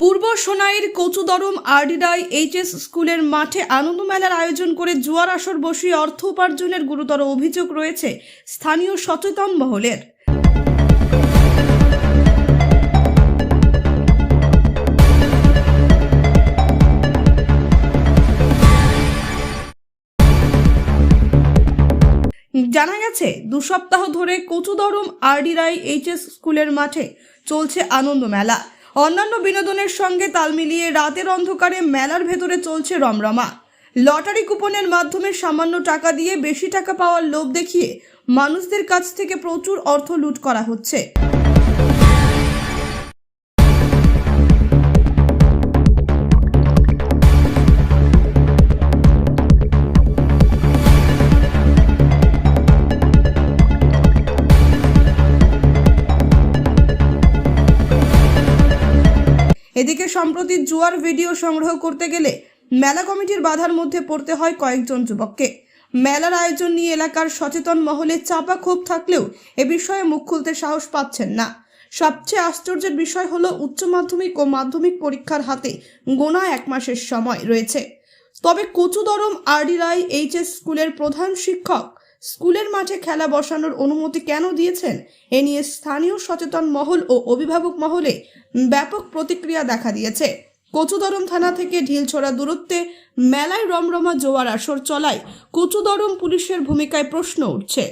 পূর্ব সোনাইয়ের Kachudaram আরডিডাই HS স্কুলের মাঠে আনন্দ মেলার আয়োজন করে জুয়ার আসর বসিয়ে অর্থ উপার্জনের গুরুতর অভিযোগ রয়েছে স্থানীয় সচেতন মহলের। জানা গেছে, দু সপ্তাহ ধরে কচুদরম আরডি রাই এইচএস স্কুলের মাঠে চলছে আনন্দ মেলা অন্যান্য বিনোদনের সঙ্গে তাল মিলিয়ে রাতের অন্ধকারে মেলার ভেতরে চলছে রমরমা। লটারি কুপনের মাধ্যমে সামান্য টাকা দিয়ে বেশি টাকা পাওয়ার লোভ দেখিয়ে মানুষদের কাছ থেকে প্রচুর অর্থ লুট করা হচ্ছে। এদিকে সম্প্রতি জুয়ার ভিডিও সংগ্রহ করতে গেলে মেলা কমিটির বাধার মধ্যে পড়তে হয় কয়েকজন যুবককে। মেলার আয়োজন নিয়ে এলাকার সচেতন মহলে চাপা ক্ষোভ থাকলেও এ বিষয়ে মুখ খুলতে সাহস পাচ্ছেন না। সবচেয়ে আশ্চর্যের বিষয় হলো উচ্চ মাধ্যমিক ও মাধ্যমিক পরীক্ষার হাতে গোনা এক মাসের সময় রয়েছে। তবে কচুদরম আরডি রাই এইচএস স্কুলের প্রধান শিক্ষক স্কুলের মাঠে খেলা বসানোর অনুমতি কেন দিয়েছেন? এ নিয়ে স্থানীয় সচেতন মহল ও অভিভাবক মহলে ব্যাপক প্রতিক্রিয়া দেখা দিয়েছে। কচুদরম থানা থেকে ঢিলছড়া দূরত্বে মেলায় রমরমা জোয়ার আসর চলায় কচুদরম পুলিশের ভূমিকায় প্রশ্ন উঠছে।